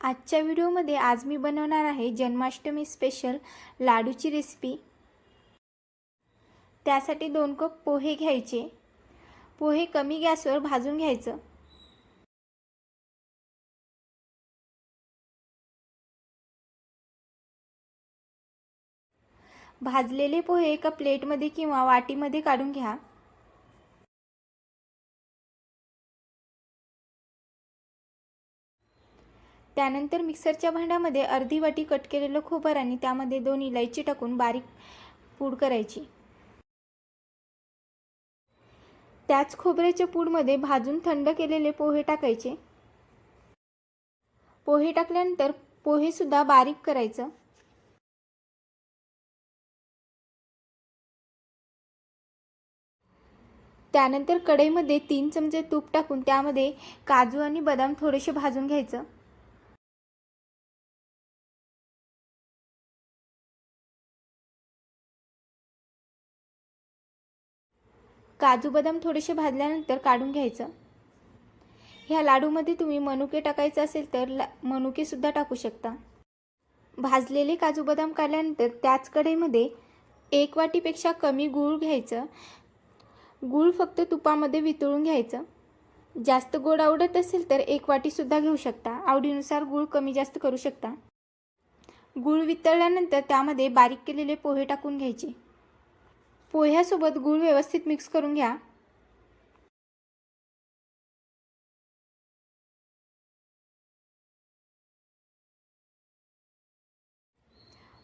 आजच्या व्हिडिओमध्ये आज मी बनवणार आहे जन्माष्टमी स्पेशल लाडूची रेसिपी त्यासाठी दोन कप पोहे घ्यायचे. पोहे कमी गॅसवर भाजून घ्यायचं. भाजलेले पोहे एका प्लेटमध्ये किंवा वाटीमध्ये काढून घ्या. त्यानंतर मिक्सरच्या भांड्यामध्ये अर्धी वाटी कट केलेलं खोबर आणि त्यामध्ये दोन इलायची टाकून बारीक पूड करायची. त्याच खोबऱ्याच्या पूडमध्ये भाजून थंड केलेले पोहे टाकायचे. पोहे टाकल्यानंतर पोहेसुद्धा बारीक करायचं. त्यानंतर कढईमध्ये तीन चमचे तूप टाकून त्यामध्ये काजू आणि बदाम थोडेसे भाजून घ्यायचं. काजू बदाम थोडेसे भाजल्यानंतर काढून घ्यायचं. ह्या लाडूमध्ये तुम्ही मनुके टाकायचं असेल तर ला मनुकेसुद्धा टाकू शकता. भाजलेले काजू बदाम काढल्यानंतर त्याच कढईमध्ये एक वाटीपेक्षा कमी गूळ घ्यायचं. गूळ फक्त तुपामध्ये वितळून घ्यायचं. जास्त गोड आवडत असेल तर एक वाटीसुद्धा घेऊ शकता. आवडीनुसार गूळ कमी जास्त करू शकता. गूळ वितळल्यानंतर त्यामध्ये बारीक केलेले पोहे टाकून घ्यायचे. पोह्यासोबत गूळ व्यवस्थित मिक्स करून घ्या.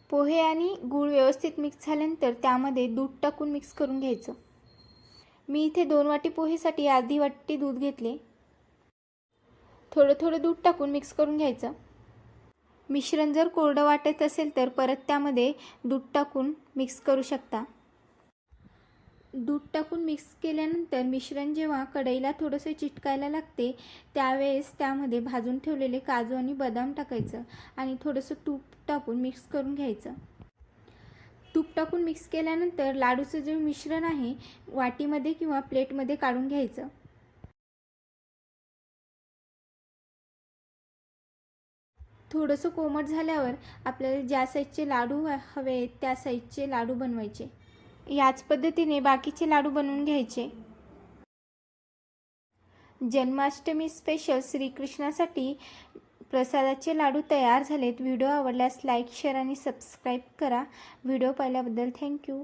पोहे आणि गूळ व्यवस्थित मिक्स झाल्यानंतर त्यामध्ये दूध टाकून मिक्स करून घ्यायचं. मी इथे दोन वाटी पोहेसाठी अर्धी वाटी दूध घेतले. थोडं थोडं दूध टाकून मिक्स करून घ्यायचं. मिश्रण जर कोरडं वाटत असेल तर परत त्यामध्ये दूध टाकून मिक्स करू शकता. दूध टाकून मिक्स केल्यानंतर मिश्रण जेव्हा कढईला थोडंसं चिटकायला लागते त्यावेळेस त्यामध्ये भाजून ठेवलेले काजू आणि बदाम टाकायचं आणि थोडंसं तूप टाकून मिक्स करून घ्यायचं. तूप टाकून मिक्स केल्यानंतर लाडूचं जे मिश्रण आहे वाटीमध्ये किंवा प्लेटमध्ये काढून घ्यायचं. थोडंसं कोमट झाल्यावर आपल्याला ज्या साईजचे लाडू हवे आहेत त्या साईजचे लाडू बनवायचे. याच पद्धतीने बाकीचे लाडू बनवून घ्यायचे. जन्माष्टमी स्पेशल श्रीकृष्णासाठी प्रसादाचे लाडू तयार झालेत. व्हिडिओ आवडल्यास लाईक शेअर आणि सबस्क्राईब करा. व्हिडिओ पाहिल्याबद्दल थँक्यू